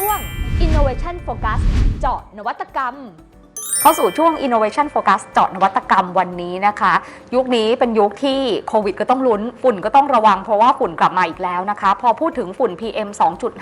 ช่วง Innovation Focus เจาะนวัตกรรม เข้าสู่ช่วง Innovation Focus เจาะนวัตกรรมวันนี้นะคะ ยุคนี้เป็นยุคที่โควิดก็ต้องลุ้น ฝุ่นก็ต้องระวังเพราะว่าฝุ่นกลับมาอีกแล้วนะคะ พอพูดถึงฝุ่น PM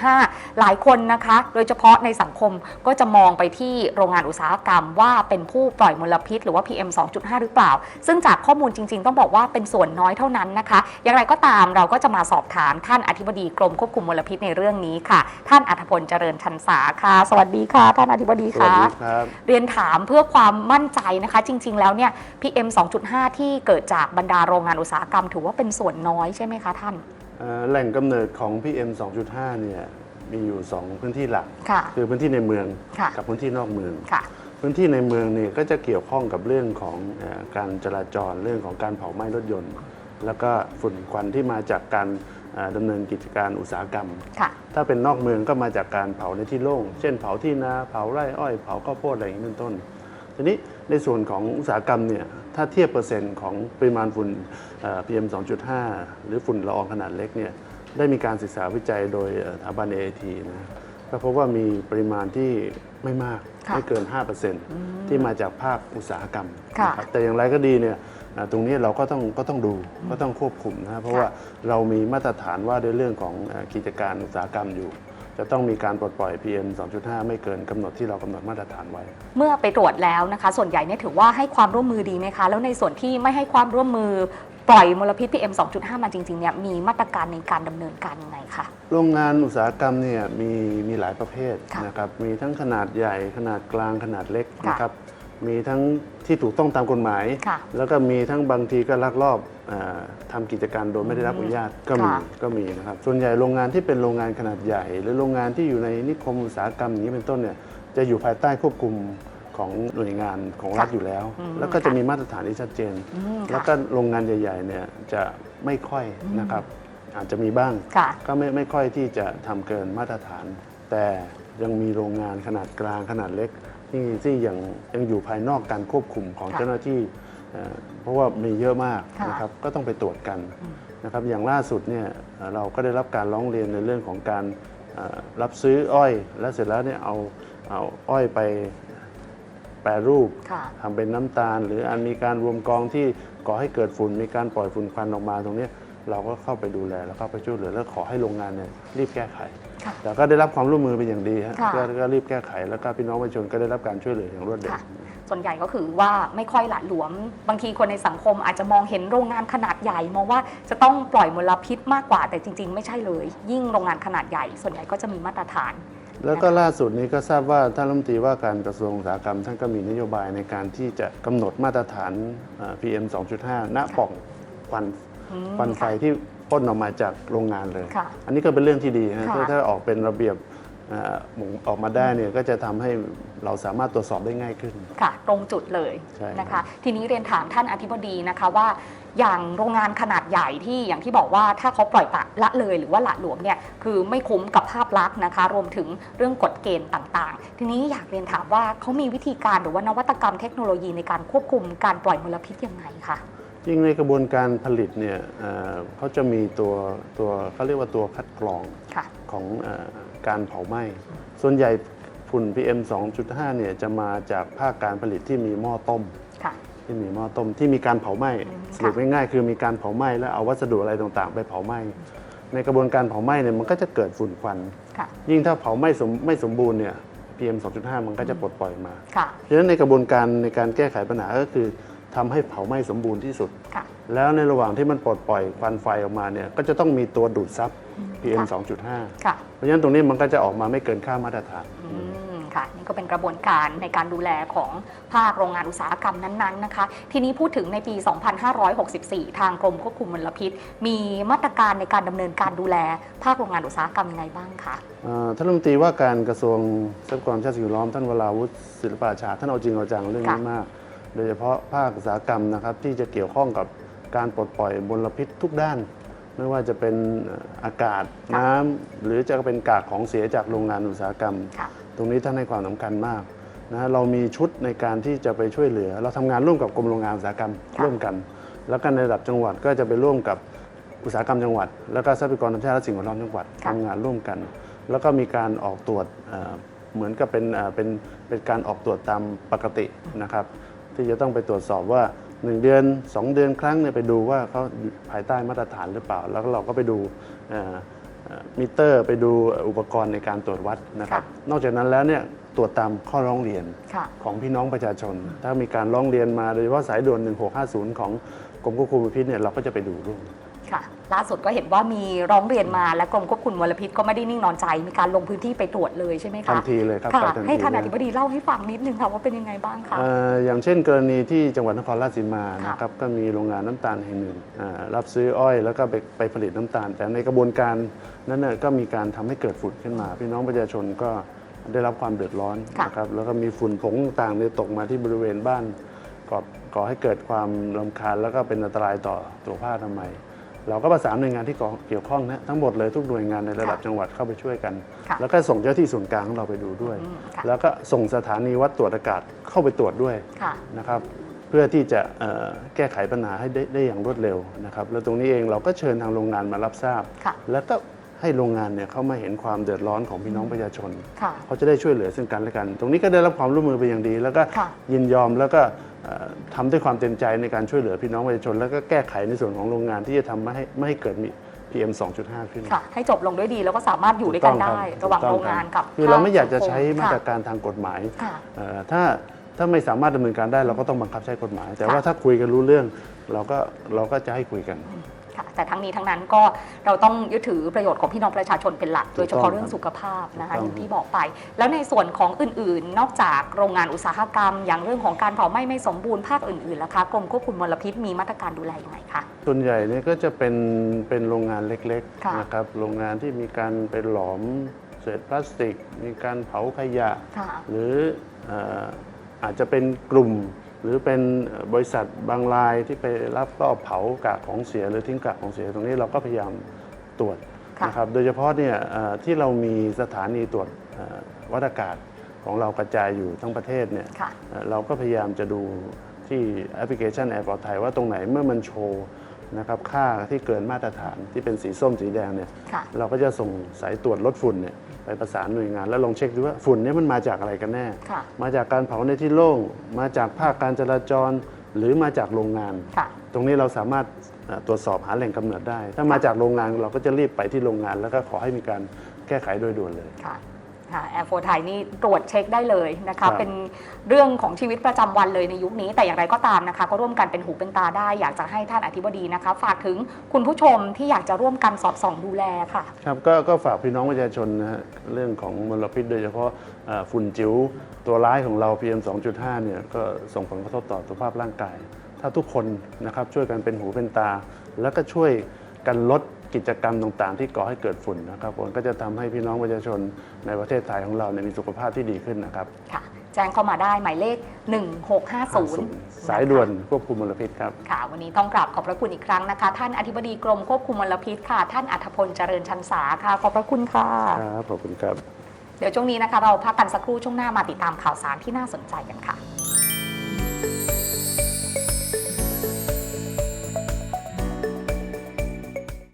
2.5 หลายคนนะคะ โดยเฉพาะในสังคมก็จะมองไปที่โรงงานอุตสาหกรรม ว่าเป็นผู้ปล่อยมลพิษ หรือว่า PM 2.5 หรือเปล่า ซึ่งจากข้อมูลจริง ๆ ต้องบอกว่าเป็นส่วนน้อยเท่านั้นนะคะ อย่างไรก็ตามเราก็จะมาสอบถามท่านอธิบดีกรมควบคุมมลพิษในเรื่องนี้ค่ะ ท่านอัธพลเจริญชันษาค่ะ สวัสดีค่ะ ท่านอธิบดีสวัสค่ะดีครับเรียนถามเพื่อความมั่นใจนะคะ จริง ๆ แล้วเนี่ย PM 2.5 ที่เกิดจากบรรดาโรงงานอุตสาหกรรม ถือว่าเป็นส่วนน้อยใช่ไหมคะท่านเอ่อแหล่งกำเนิดของ PM 2.5 เนี่ยมีอยู่ 2 พื้นที่หลักค่ะคือพื้นที่ในเมืองค่ะกับพื้นที่นอกเมืองค่ะพื้นที่ในเมืองเนี่ยก็จะเกี่ยวข้องกับเรื่องของเออการจราจรเรื่องของการเผาไหม้รถยนต์ แล้วก็ฝุ่นควันที่มาจากการเอ่อดำเนินกิจการอุตสาหกรรมค่ะถ้าเป็นนอกเมืองก็มาจากการเผาในที่โล่ง เช่นเผาที่นา เผาไร่อ้อย เผาข้าวโพดอะไรอย่างนี้เป็นต้น ทีนี้ในส่วนของอุตสาหกรรมเนี่ยถ้าเทียบเปอร์เซ็นต์ของปริมาณฝุ่นเอ่อ PM 2.5 หรือฝุ่นละอองขนาดเล็กเนี่ยได้มีการศึกษาวิจัยโดยเอ่อสถาบัน AIT นะก็พบว่ามีปริมาณที่ไม่มากค่ะไม่เกิน 5%ที่มาจากภาคอุตสาหกรรมค่ะนะครับแต่อย่างไรก็ดีเนี่ยอ่าตรงนี้เราก็ต้องก็ต้องดูก็ต้องควบคุมนะเพราะค่ะว่าเรามีมาตรฐานว่าในเรื่องของเอ่อกิจการอุตสาหกรรมอยู่ จะต้องมีการปลดปล่อย PM 2.5 ไม่เกินกำหนดที่เรากำหนดมาตรฐานไว้ เมื่อไปตรวจแล้วนะคะ ส่วนใหญ่เนี่ยถือว่าให้ความร่วมมือดีไหมคะ แล้วในส่วนที่ไม่ให้ความร่วมมือปล่อยมลพิษ PM 2.5 มาจริงๆเนี่ยมีมาตรการในการดำเนินการยังไงคะ โรงงานอุตสาหกรรมเนี่ยมีมีหลายประเภทค่ะนะครับ มีทั้งขนาดใหญ่ขนาดกลางขนาดเล็กค่ะ นะครับ มีทั้งที่ถูกต้องตามกฎหมาย ค่ะ แล้วก็มีทั้งบางทีก็ลักลอบเออทำกิจการโดยไม่ได้รับอนุญาตก็มีค่ะก็มีนะครับ ส่วนใหญ่โรงงานที่เป็นโรงงานขนาดใหญ่ หรือโรงงานที่อยู่ในนิคมอุตสาหกรรมอย่างนี้เป็นต้นเนี่ยจะอยู่ภายใต้ควบคุมของหน่วยงานของรัฐค่ะอยู่แล้ว อืมแล้วก็จะค่ะมีมาตรฐานที่ชัดเจน อืมแล้วค่ะก็โรงงานใหญ่ๆเนี่ยจะไม่ค่อยนะครับ อาจจะมีบ้าง ค่ะ ก็ไม่ไม่ค่อยที่จะทำเกินมาตรฐาน แต่ยังมีโรงงานขนาดกลางขนาดเล็ก ที่ที่ยังยังอยู่ภายนอกการควบคุมของค่ะเจ้าหน้าที่เอ่อเพราะว่ามีเยอะมากค่ะนะครับก็ต้องไปตรวจกันนะครับอย่างล่าสุดเนี่ยเอ่อเราก็ได้รับการร้องเรียนในเรื่องของการเอ่อรับซื้ออ้อย แล้วเสร็จแล้วเนี่ยเอาเอาอ้อยไปแปรรูปค่ะทำเป็นน้ำตาล หรืออันมีการรวมกองที่ก่อให้เกิดฝุ่นมีการปล่อยฝุ่นควันออกมาตรงเนี้ยเราก็เข้าไปดูแลแล้วเข้าไปช่วยเหลือแล้วขอให้โรงงานเนี่ยรีบแก้ไข ค่ะ แต่ก็ได้รับความร่วมมือเป็นอย่างดีฮะค่ะ ก็ก็รีบแก้ไขแล้วก็พี่น้องประชาชนก็ได้รับการช่วยเหลืออย่างรวดเร็ว ค่ะ ส่วนใหญ่ก็คือว่าไม่ค่อยหละหลวม บางทีคนในสังคมอาจจะมองเห็นโรงงานขนาดใหญ่ มองว่าจะต้องปล่อยมลพิษมากกว่า แต่จริง ๆ ไม่ใช่เลย ยิ่งโรงงานขนาดใหญ่ ส่วนใหญ่ก็จะมีมาตรฐาน แล้วก็ล่าสุดนี้ก็ทราบว่าท่านรัฐมนตรีว่าการกระทรวงอุตสาหกรรม ท่านก็มีนโยบายในการที่จะกำหนดมาตรฐานเอ่อ PM 2.5 ณปล่องควันอืมควันไฟค่ะที่ พ่นออกมาจากโรงงานเลย ค่ะอันนี้ก็เป็นเรื่องที่ดีฮะค่ะ ถ้าถ้าออกเป็นระเบียบเอ่อออกมาได้เนี่ยก็จะทำให้เราสามารถตรวจสอบได้ง่ายขึ้น ค่ะ ตรงจุดเลยใช่นะครัคะบทีนี้เรียนถามท่านอธิบดีนะคะว่า อย่างโรงงานขนาดใหญ่ที่อย่างที่บอกว่าถ้าเขาปล่อยปละละเลยหรือว่าละหลวมเนี่ยคือไม่คุ้มกับภาพลักษณ์นะคะ รวมถึงเรื่องกฎเกณฑ์ต่างๆ ทีนี้อยากเรียนถามว่าเขามีวิธีการหรือว่านวัตกรรมเทคโนโลยีในการควบคุมการปล่อยมลพิษยังไงคะ จริงในกระบวนการผลิตเนี่ยเอ่อเขาจะมีตัวตัวเขาเรียกว่าตัวคัดกรองค่ะของเออการเผาไหม้ ส่วนใหญ่ฝุ่น PM 2.5เนี่ยจะมาจากภาคการผลิตที่มีหม้อต้มค่ะที่มีหม้อต้มที่มีการเผาไหม้อืมสรุปค่ะง่ายๆคือมีการเผาไหม้แล้วเอาวัสดุอะไรต่างๆ ไปเผาไหม้ในกระบวนการเผาไหม้เนี่ยมันก็จะเกิดฝุ่นควันค่ะยิ่งถ้าเผาไหม้สมไม่สมบูรณ์เนี่ย PM 2.5 มันก็จะปลดปล่อยมาค่ะฉะนั้นในกระบวนการในการแก้ไขปัญหาก็คือ ทำให้เผาไหม้สมบูรณ์ที่สุดค่ะแล้วในระหว่างที่มันปลดปล่อยควันไฟออกมาเนี่ยก็จะต้องมีตัวดูดซับ PM ค่ะ2.5ค่ะเพราะฉะนั้นตรงนี้มันก็จะออกมาไม่เกินค่ามาตรฐานอืมค่ะนี่ก็เป็นกระบวนการในการดูแลของภาคโรงงานอุตสาหกรรมนั้นๆนะคะ ทีนี้พูดถึงในปี 2564 ทางกรมควบคุมมลพิษ มีมาตรการในการดำเนินการดูแลภาคโรงงานอุตสาหกรรมยังไงบ้างคะเอ่อท่านรัฐมนตรีว่าการกระทรวงทรัพยากรชาติสิ่งแวดล้อมท่านวราวุฒิศิลปอาชา ท่านเอาจริงเอาจังเรื่องนี้ค่ะมาก โดยเฉพาะภาคอุตสาหกรรมนะครับที่จะเกี่ยวข้องกับการปลดปล่อยมลพิษทุกด้าน ไม่ว่าจะเป็นเอ่ออากาศน้ำหรือจะเป็นกากของเสียจากโรงงานอุตสาหกรรม ค่ะ ตรงนี้ท่านให้ความสำคัญมากนะเรามีชุดในการที่จะไปช่วยเหลือ เราทำงานร่วมกับกรมโรงงานอุตสาหกรรมค่ะร่วมกัน แล้วก็ในระดับจังหวัดก็จะไปร่วมกับอุตสาหกรรมจังหวัด แล้วก็ทรัพยากรธรรมชาติและสิ่งแวดล้อมจังหวัดทำงานร่วมกัน แล้วก็มีการออกตรวจเอ่อเหมือนกับเป็นเอ่อเป็นเป็นการออกตรวจตามปกตินะครับ ที่จะต้องไปตรวจสอบว่า 1 เดือน 2 เดือนครั้งเนี่ยไปดูว่าเขาอยู่ภายใต้มาตรฐานหรือเปล่า แล้วก็เราก็ไปดูเอ่อเอ่อมิเตอร์ ไปดูอุปกรณ์ในการตรวจวัดนะครับ นอกจากนั้นแล้วเนี่ยตรวจตามข้อร้องเรียนค่ะของพี่น้องประชาชน ถ้ามีการร้องเรียนมาโดยเฉพาะสายด่วน 1650 ของกรมควบคุมมลพิษเนี่ยเราก็จะไปดูด้วย ค่ะ ล่าสุดก็เห็นว่ามีร้องเรียนมาและกรมควบคุมมลพิษก็ไม่ได้นิ่งนอนใจ มีการลงพื้นที่ไปตรวจเลยใช่ไหมคะทันทีเลยครับค่ะ ไปทันทีให้ท่านเลยอธิบดีเล่าให้ฟังนิดนึงค่ะว่าเป็นยังไงบ้างคะ เอ่ออย่างเช่นกรณีที่จังหวัดนครราชสีมาค่ะนะครับก็มีโรงงานน้ำตาลแห่งหนึ่งอ่ารับซื้ออ้อยแล้วก็ไปไปผลิตน้ำตาล แต่ในกระบวนการนั้นน่ะก็มีการทำให้เกิดฝุ่นขึ้นมา พี่น้องประชาชนก็ได้รับความเดือดร้อนค่ะ นะครับแล้วก็มีฝุ่นผงต่างๆเนี่ยตกมาที่บริเวณบ้านก่อก่อให้เกิดความรำคาญแล้วก็เป็นอันตรายต่อสุขภาพทำไมย เราก็ประสานหน่วยงานที่เกี่ยวข้องนะทั้งหมดเลยทุกหน่วยงานในระดับจังหวัดเข้าไปช่วยกันค่ะแล้วก็ส่งเจ้าที่ส่วนกลางของเราไปดูด้วยอืมค่ะแล้วก็ส่งสถานีวัดตรวจอากาศเข้าไปตรวจด้วยค่ะนะครับเพื่อที่จะเอ่อแก้ไขปัญหาให้ได้ได้อย่างรวดเร็วนะครับแล้วตรงนี้เองเราก็เชิญทางโรงงานมารับทราบค่ะแล้วก็ ให้โรงงานเนี่ยเข้ามาเห็นความเดือดร้อนของพี่น้องประชาชน ค่ะ เขาจะได้ช่วยเหลือซึ่งกันและกัน ตรงนี้ก็ได้รับความร่วมมือเป็นอย่างดี แล้วก็ค่ะ ยินยอมแล้วก็เอ่อทำด้วยความเต็มใจในการช่วยเหลือพี่น้องประชาชน แล้วก็แก้ไขในส่วนของโรงงานที่จะทำไม่ให้ไม่ให้เกิดมี PM 2.5 ขึ้น ค่ะ ให้จบลงด้วยดีแล้วก็สามารถอยู่ด้วยกันได้ ถูระหว่างต้โรคงงานกับคือเราไม่อยากจะใช้ภคมาตรค่ะการทางกฎหมายค่ะ เอ่อถ้าถ้าไม่สามารถดำเนินการได้เราก็ต้องบังคับใช้กฎหมาย แต่ค่ะว่าถ้าคุยกันรู้เรื่อง เราก็เราก็จะให้คุยกันค่ะ แต่ทั้งนี้ทั้งนั้นก็เราต้องยึดถือประโยชน์ของพี่น้องประชาชนเป็นหลักถูกต้องโดยเฉพาะเรื่องสุขภาพนะคะถูกต้องอย่างที่บอกไป แล้วในส่วนของอื่นๆ นอกจากโรงงานอุตสาหกรรม อย่างเรื่องของการเผาไหม้ไม่สมบูรณ์ภาคอื่นๆล่ะคะกรมควบคุมมลพิษมีมาตรการดูแลยังไงคะส่วนใหญ่เนี่ยก็จะเป็นเป็นโรงงานเล็กค่ะๆนะครับโรงงานที่มีการไปหลอมเศษพลาสติก มีการเผาขยะค่ะหรือเอ่ออาจจะเป็นกลุ่ม หรือเป็นบริษัทบางรายที่ไปรับก็เผากากของเสียหรือทิ้งกากของเสียตรงนี้เราก็พยายามตรวจค่ะนะครับโดยเฉพาะเนี่ยเอ่อที่เรามีสถานีตรวจเอ่อวัดอากาศของเรากระจายอยู่ทั้งประเทศเนี่ยค่ะเอ่อเราก็พยายามจะดูที่แอปพลิเคชันแอร์ปลอดไทยว่าตรงไหนเมื่อมันโชว์นะครับค่าที่เกินมาตรฐานที่เป็นสีส้มสีแดงเนี่ยค่ะเราก็จะส่งสายตรวจลดฝุ่นเนี่ย ไปประสานหน่วยงาน แล้วลองเช็คดูว่าฝุ่นเนี่ยมันมาจากอะไรกันแน่ค่ะมาจากการเผาในที่โล่ง มาจากภาคการจราจร หรือมาจากโรงงานค่ะตรงนี้เราสามารถเอ่อตรวจสอบหาแหล่งกำเนิดได้ ถ้ามาจากโรงงานเราก็จะรีบไปที่โรงงาน แล้วก็ขอให้มีการแก้ไขโดยด่วนเลยค่ะค่ะ แอร์โฟไทยนี่ตรวจเช็คได้เลยนะครัคะบ เป็นเรื่องของชีวิตประจำวันเลยในยุคนี้ แต่อย่างไรก็ตามนะคะ ก็ร่วมกันเป็นหูเป็นตาได้ อยากจะให้ท่านอธิบดีนะคะ ฝากถึงคุณผู้ชมที่อยากจะร่วมกันสอดส่องดูแลค่ะ ครับกก็ฝากพี่น้องประชาชนนะฮะเรื่องของมลพิษโดยเฉพาะเอ่อฝุ่นจิ๋วตัวร้ายของเรา PM 2.5เนี่ยก็ส่งผลกระทบต่อสุขภาพร่างกาย ถ้าทุกคนนะครับช่วยกันเป็นหูเป็นตา แล้วก็ช่วยกันลด กิจกรรมต่างๆ ที่ก่อให้เกิดฝุ่นนะครับผมก็จะทำให้พี่น้องประชาชนในประเทศไทยของเราเนี่ยมีสุขภาพที่ดีขึ้นนะครับค่ะแจ้งเข้ามาได้หมายเลข 1650 สายด่วนควบคุมมลพิษครับค่ะ วันนี้ต้องกราบขอบพระคุณอีกครั้งนะคะ ท่านอธิบดีกรมควบคุมมลพิษค่ะ ท่านอัธพลเจริญชันสาค่ะ ขอบพระคุณค่ะครับขอบคุณครับ เดี๋ยวช่วงนี้นะคะเราพักกันสักครู่ช่วงหน้ามาติดตามข่าวสารที่น่าสนใจกันค่ะ